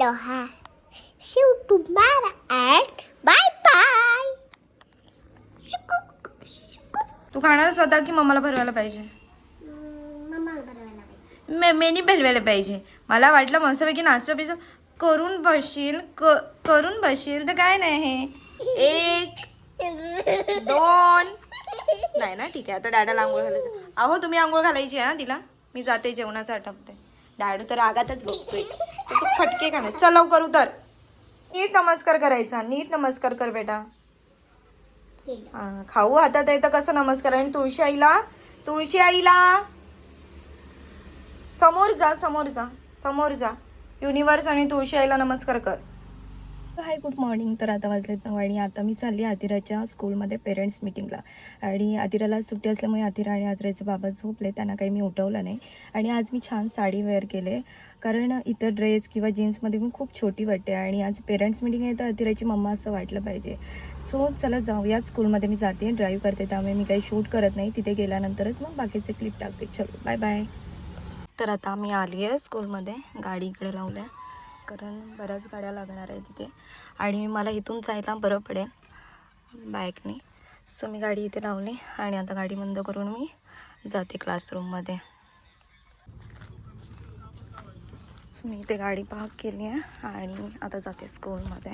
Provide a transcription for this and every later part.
Aloha. Shiv तुम्हारा and bye bye. तू खाणार स्वतः की मम्माला भरवायला पाहिजे? मम्माला पाहिजे. मे मेनी भरवायला पाहिजे. मला वाटलं मस्तपैकी नाश्ता पिझ्झा करून बसशील क करून बसशील तर काय नाही हे? एक दोन. नाही ना ठीक आहे. आता डॅडाला आंघोळ घालायचं. अहो तुम्ही आंघोळ घालायची आहे हा तिला? मी जाते जेवणाचं आटपते. डॅडू तर रागातच बघतोय. तर तू फटके खाणे चल लवकर उतर. नीट नमस्कार करायचा. नीट नमस्कार कर बेटा. हा, खाऊ हातात आहे तर कसं नमस्कार? आणि तुळशी आईला? तुळशी आईला? समोर जा समोर जा समोर जा. युनिवर्स आणि तुळशी आईला नमस्कार कर. Hi good morning. तर आता वाजलेत नऊ आणि आता मी चालली आतिराच्या स्कूलमध्ये पेरेंट्स मिटिंगला. आणि आतिराला सुट्टी असल्यामुळे आतिरा आणि आतिराचे बाबा झोपले त्यांना काही मी उठवलं नाही. आणि आज मी छान साडी वेअर केले. कारण इतर ड्रेस किंवा जीन्समध्ये मी खूप छोटी वाटते आणि आज पेरेंट्स मिटिंग आहे तर अतिराची मम्मा असं वाटलं पाहिजे. सो चला जाऊया. स्कूलमध्ये मी जाते ड्राईव्ह करते. त्यामुळे मी काही शूट करत नाही. तिथे गेल्यानंतरच मग बाकीचे क्लिप टाकते. चलो बाय बाय तर आता मी आली आहे स्कूलमध्ये. गाडी इकडे लावल्या. कारण बऱ्याच गाड्या लागणार आहे तिथे. आणि मला इथून जायला बरं पडेल बाईकने. सो मी गाडी इथे लावली आणि आता गाडी बंद करून मी जाते क्लासरूममध्ये. सो मी इथे गाडी पार्क केली आहे आणि आता जाते स्कूलमध्ये.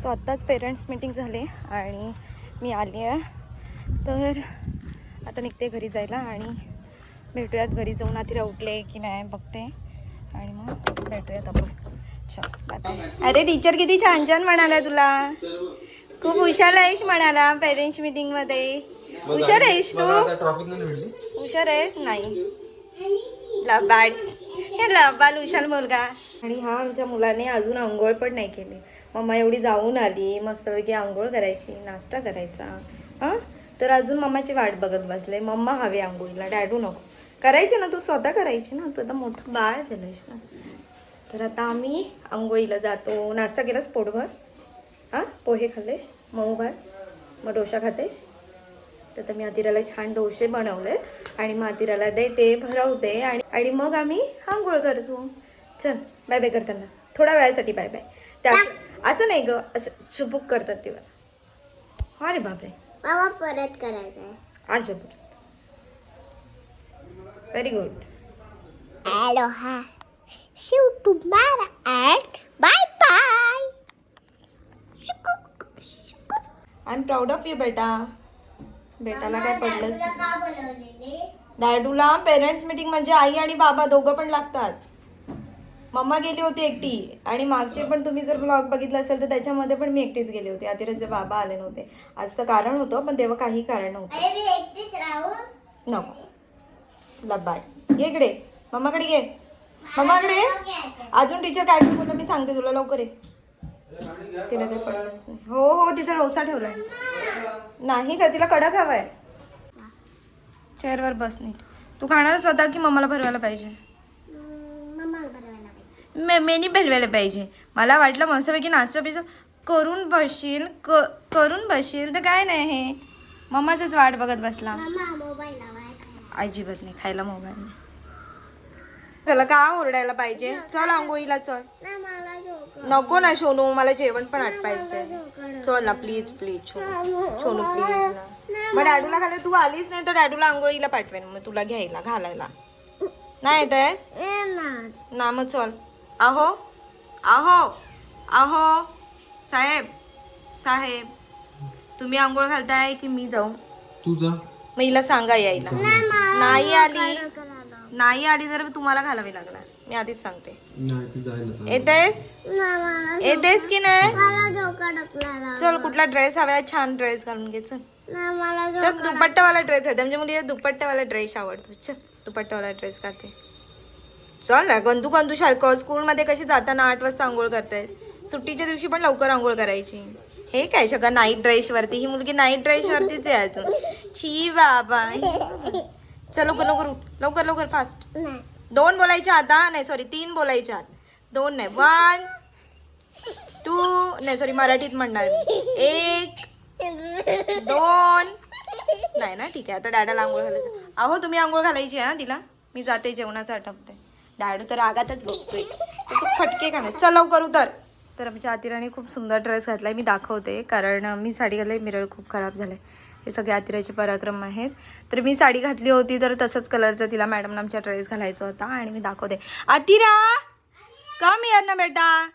सो आत्ताच पेरेंट्स मीटिंग झाली आणि मी आली आहे. तर आता निघते घरी जायला आणि भेटूयात घरी. जाऊन आधी उठले की नाही बघते. आणि मग भेटूयात आपण. चल बाय बाय अरे टीचर किती छान छान म्हणाला तुला. खूप हुशार आहेस म्हणाला पेरेंट्स मीटिंगमध्ये हुशार आहेस तू. हुशार आहेस? नाही. लबाड. हे लबाड हुशार मुलगा. आणि हा आमच्या मुलाने अजून आंघोळ पण नाही केली. मम्मा एवढी जाऊन आली. मस्तपैकी आंघोळ करायची नाश्ता करायचा. हां? तर अजून मम्माची वाट बघत बसले. मम्मा हवी आंघोळीला. डॅडू नको. करायची ना तू स्वतः करायची ना तू आता मोठं बाळ झालंयस ना. तर आता आम्ही आंघोळीला जातो नाश्ता केलास पोटभर हां पोहे खाल्लेस मऊ भात मग डोसा खातेस. तर आता मी अतिराला छान डोसे बनवलेत आणि मग अतिराला देते भरवते आणि आणि मग आम्ही आंघोळ करतो. चल बाय बाय करताना. थोड्या वेळासाठी बाय बाय त्या असं नाही ग असं सुबुक करतात तेव्हा. अरे बापरे. परत करायचं आहे परत व्हेरी गुड Aloha. शिव तुम्हारा and bye bye. I am proud of you बेटा बेटाला काय पडलंच नाही. का बोलवलेले? डॅडूला पेरेंट्स मीटिंग म्हणजे आई आणि बाबा दोघं पण लागतात. मम्मा गेली होती एकटी आणि मागचे पण तुम्ही जर ब्लॉग बघितला असेल तर त्याच्यामध्ये पण मी एकटीच गेली होती. आतिराचे बाबा आले नव्हते. आज तर कारण होतं पण तेव्हा काही कारण नव्हतं. अरे मी एकटीच राहू. नको. लबाड. ये इकडे. मम्माकडे घे. मम्माकडे ये. अजून टीचर काय काय बोललं मी सांगते तुला लवकर ये. तिला काही पडलंच नाही. हो हो तिचा डोसा ठेवलाय. नाही का तिला कडक हवाय. चेअरवर बस नीट. तू खाणार स्वतः की मम्माला भरवायला पाहिजे? मे मेनी भरवायला पाहिजे. मला वाटलं मस्तपैकी नाश्ता पिझ्झा करून बसशील क करून बसशील तर काय नाही हे. मम्माचंच वाट बघत बसला. मोबाईल अजिबात नाही खायला मोबाईल नाही. त्याला का ओरडायला पाहिजे. चल आंघोळीला चल. ना मला झोप नको ना सोनू मला जेवण पण आटपायचंय. चल ना please please Sonu Sonu please ना. मग डॅडूला खाली तू आलीच नाही तर डॅडूला आंघोळीला पाठवेन. मग तुला घ्यायला घालायला. नाही येतेस ना मग चल. आहो आहो आहो साहेब साहेब तुम्ही आंघोळ घालताय की मी जाऊ? तू जा. मग हिला सांगा यायला. नाही आली. नाही आली तर तुम्हाला घालावी लागणार. मी आधीच सांगते. नाही तू जायला येतेस? येतेस की नाही? चल कुठला ड्रेस हवा छान ड्रेस घालून घे चल. चल दुपट्टावाला ड्रेस आहे. म्हणजे मुली दुपट्टावाला ड्रेस आवडतो. चल दुपट्टावाला ड्रेस काढते. चल ना गंदू गंदू सारखं. स्कूलमध्ये कशी जाताना आठ वाजता आंघोळ करताय सुट्टीच्या दिवशी पण लवकर आंघोळ करायची. हे काय सगळं नाईट ड्रेस वरती? ही मुलगी नाईट ड्रेस वरतीच आहे अजून. छी बाबा. चल लवकर लवकर उठ. लवकर लवकर फास्ट नाही. दोन बोलायच्या आता नाही सॉरी तीन बोलायच्या आत. दोन नाही. वन टू नाही सॉरी मराठीत म्हणणार. एक दोन. नाही ना ठीक आहे आता डॅडाला आंघोळ घालायचं. अहो तुम्ही आंघोळ घालायची आहे ना तिला? मी जाते जेवणाचं आटपते. डॅडू तर रागातच बघतोय. तू फटके का नाही चल लवकर उतर. तर आमच्या आतिराने खूप सुंदर ड्रेस घातलाय मी दाखवते कारण मी साडी घातली मिरर खूप खराब झाले हे सगळे आतिराचे पराक्रम आहेत. तर मी साडी घातली होती तर तसंच कलरचं तिला मॅडमना आमच्या ड्रेस घालायचा होता आणि मी दाखवते. आतिरा! का मिळत ना बेटा.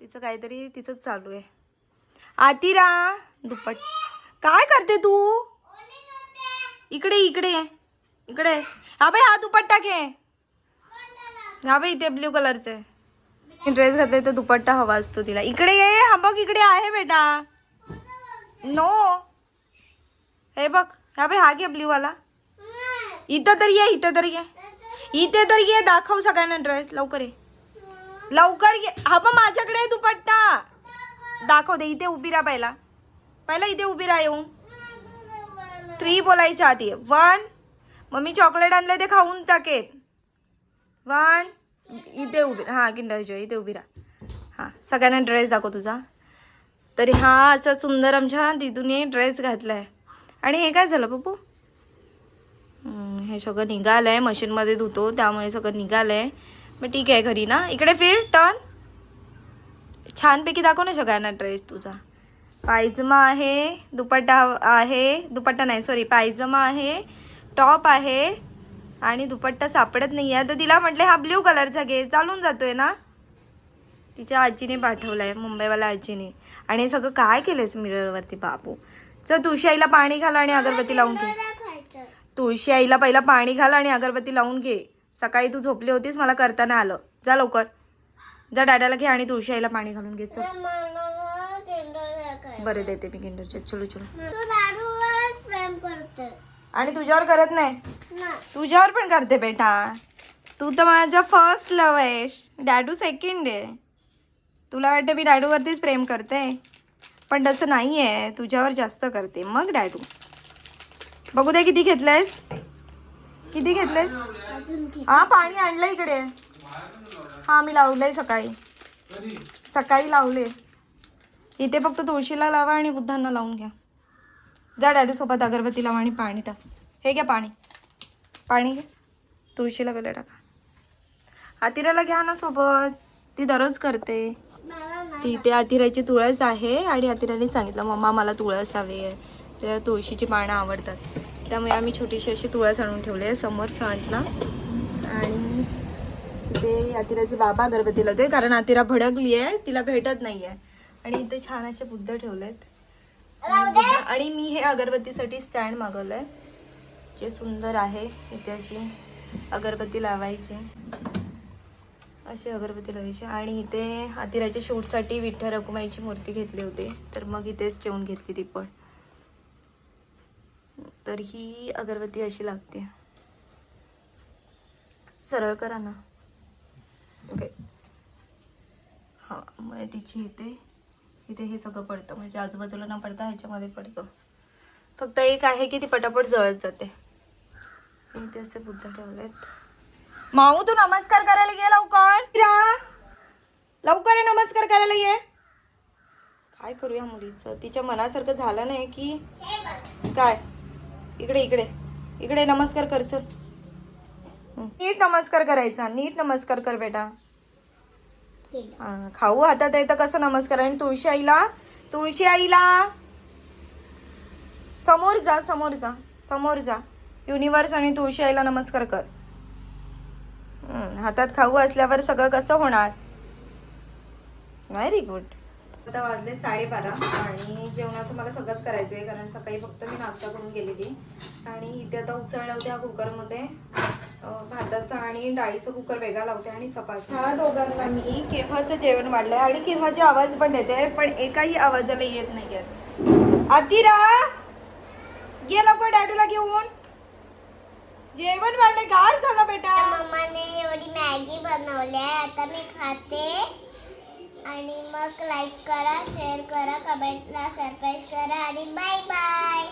तिचं काहीतरी तिचंच चालू आहे. आतिरा! दुप्पट. काय करते तू? इकडे इकडे. इकडे. हा बाई हा दुपट्टा घे. हा बाई इथे ब्ल्यू कलरचे. ड्रेस घातले तर दुपट्टा हवा असतो तिला. इकडे ये हा बघ इकडे आहे बेटा. नो हे बघ हा बाई हा घे ब्ल्यूवाला. इथं तरी ये इथं तरी ये. इथे तरी ये दाखव सगळ्यांना ड्रेस लवकर ये. लवकर ये. हा बघ माझ्याकडे दुपट्टा. दाखव दे इथे उभी राहा पहिला. पहिला इथे उभी राहा येऊन. थ्री बोलायच्या आधी. वन मम्मी चॉकलेट आणलं ते खाऊन टाकेन. वन इथे उभी हां किंडर जॉय इथे उभी राहा. हां सगळ्यांना ड्रेस दाखव तुझा. तरी हा असा सुंदर आमच्या दिदूने ड्रेस घातला आहे आणि हे काय झालं पप्पू? हे सगळं निघालं आहे मशीनमध्ये धुतो त्यामुळे सगळं निघालं आहे मग ठीक आहे घरी ना? इकडे फिर टर्न छानपैकी दाखव ना सगळ्यांना ड्रेस तुझा. पायजमा आहे दुपट्टा आहे दुपट्टा नाही सॉरी पायजमा आहे टॉप आहे आणि दुपट्टा सापडत नाही आहे तर तिला म्हटले हा ब्ल्यू कलरचा घे. चालून जातोय ना? तिच्या आजीने पाठवलं आहे मुंबईवाल्या आजीने. आणि हे सगळं काय केलंयस मिररवरती बापू? चल तुळशी आईला पाणी घाल आणि अगरबत्ती लावून घे. तुळशी आईला पहिला पाणी घाल आणि अगरबत्ती लावून घे. सकाळी तू झोपली होतीस मला करताना आलं. जा लवकर. जा डॅडाला घे आणि तुळशी आईला पाणी घालून घे चल. बरं देते मी किंडरचे चलो चलो. आणि तुझ्यावर करत नाही? नाही. तुझ्यावर पण करते बेटा. तू तर माझा फर्स्ट लव आहेस. डॅडू सेकंड आहे. तुला वाटतं मी डॅडूवरतीच प्रेम करते? पण तसं नाही आहे तुझ्यावर जास्त करते. मग डॅडू. बघू दे किती घेतलंयस. किती घेतलंय हा पाणी आणलं इकडे. हा मी लावलंय सकाळी. सकाळी लावले. इथे फक्त तुळशीला लावा आणि बुद्धांना लावून घ्या. जा डॅडू सोबत अगरबत्ती लावा आणि पाणी टाक. हे घ्या पाणी. पाणी घ्या तुळशीला वेळ टाका. आतिराला घ्या ना सोबत. ती दररोज करते. ती इथे आतिराची तुळस आहे आणि आतिराने सांगितलं मम्मा मला तुळस हवी आहे. त्या तुळशीची पानं आवडतात. त्यामुळे आम्ही छोटीशी अशी तुळस आणून ठेवली आहे समोर फ्रंटला. आणि तिथे अतिराचे बाबा अगरबत्तीला होते कारण अतिरा भडकली आहे तिला भेटत नाही आहे. आणि इथे छान असे बुद्ध ठेवलेत. आणि मी हे अगरबत्तीसाठी स्टँड मागवलंय. जे सुंदर आहे इथे अशी अगरबत्ती लावायची. अशी अगरबत्ती लावायची आणि इथे आतिराच्या शूटसाठी विठ्ठल रकुमाईची मूर्ती घेतली होती. तर मग इथेच ठेवून घेतली ती पण. तर ही अगरबत्ती अशी लागते. सरळ करा ना. ओके. हां मग तिची इथे इथे हे सगळं पडतं. म्हणजे आजूबाजूला न पडता ह्याच्यामध्ये पडतं. फक्त एक आहे की ती पटापट जळत जाते. इथे असे बुद्ध ठेवलेत. माऊ तू नमस्कार करायला ये लवकर. लवकर ये नमस्कार करायला ये. काय करूया मुलीचं? तिच्या मनासारखं झालं नाही की? काय? इकडे इकडे. इकडे नमस्कार कर चल. हं. नीट नमस्कार करायचा. नीट नमस्कार कर बेटा. खाऊ हातात आहे तर कसं नमस्कार. आणि तुळशी आईला? तुळशी आईला? समोर जा समोर जा. समोर जा. युनिवर्स आणि तुळशी आईला नमस्कार कर. हातात खाऊ असल्यावर सगळं कसं होणार? व्हेरी गुड आता वाजले साडेबारा आणि जेवणाचं मला सगळंच करायचं आहे कारण सकाळी फक्त मी नाश्ता करून गेलेली. आणि इथे आता उसळ लावते हा कुकरमध्ये. भाताचा आणि डाळीचं कुकर वेगळा लावते आणि चपाती. ह्या दोघांना मी केव्हाचं जेवण वाढलंय आणि केव्हाचे आवाज पण देते पण एकाही आवाजाला येत नाही आहेत आतिरा! गे लवकर डॅडूला घेऊन. जेवण वाढले गार झालं बेटा. मम्माने एवढी मॅगी बनवली आहे आता मी खाते. आणि मग लाईक करा शेअर करा कमेंटला सरप्राईज करा आणि बाय बाय